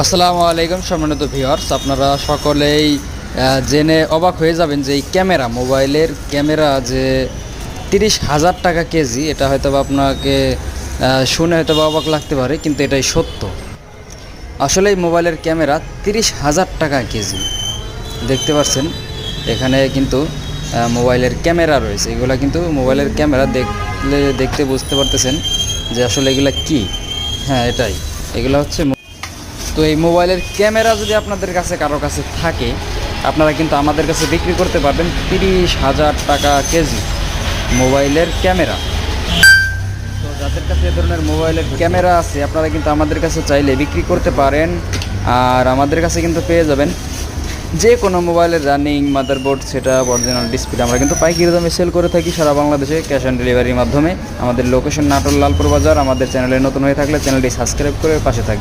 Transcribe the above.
আসসালামু আলাইকুম সম্মানিত ভিউয়ার্স, আপনারা সকলেই জেনে অবাক হয়ে যাবেন যে এই ক্যামেরা, মোবাইলের ক্যামেরা যে তিরিশ হাজার টাকা কেজি, এটা হয়তো আপনাকে শুনে হয়তো বা অবাক লাগতে পারে, কিন্তু এটাই সত্য। আসলে এই মোবাইলের ক্যামেরা তিরিশ হাজার টাকা কেজি। দেখতে পাচ্ছেন, এখানে কিন্তু মোবাইলের ক্যামেরা রয়েছে। এগুলা কিন্তু মোবাইলের ক্যামেরা দেখলে, দেখতে বুঝতে পারতেছেন যে আসলে এগুলা কি। হ্যাঁ এটাই। এগুলো হচ্ছে তো এই মোবাইলের ক্যামেরা যদি আপনাদের কাছে, কারও কাছে থাকে, আপনারা কিন্তু আমাদের কাছে বিক্রি করতে পারবেন তিরিশ হাজার টাকা কেজি মোবাইলের ক্যামেরা। তো যাদের কাছে এ ধরনের মোবাইলের ক্যামেরা আছে, আপনারা কিন্তু আমাদের কাছে চাইলে বিক্রি করতে পারেন, আর আমাদের কাছে কিন্তু পেয়ে যাবেন যে কোনো মোবাইলের রানিং, মাদারবোর্ড সেটা অরিজিনাল ডিসপ্লে। আমরা কিন্তু পাইকারি দামে সেল করে থাকি সারা বাংলাদেশে ক্যাশ অন ডেলিভারির মাধ্যমে। আমাদের লোকেশন নাটোর লালপুর বাজার। আমাদের চ্যানেলে নতুন হয়ে থাকলে চ্যানেলটি সাবস্ক্রাইব করে পাশে থাকবে।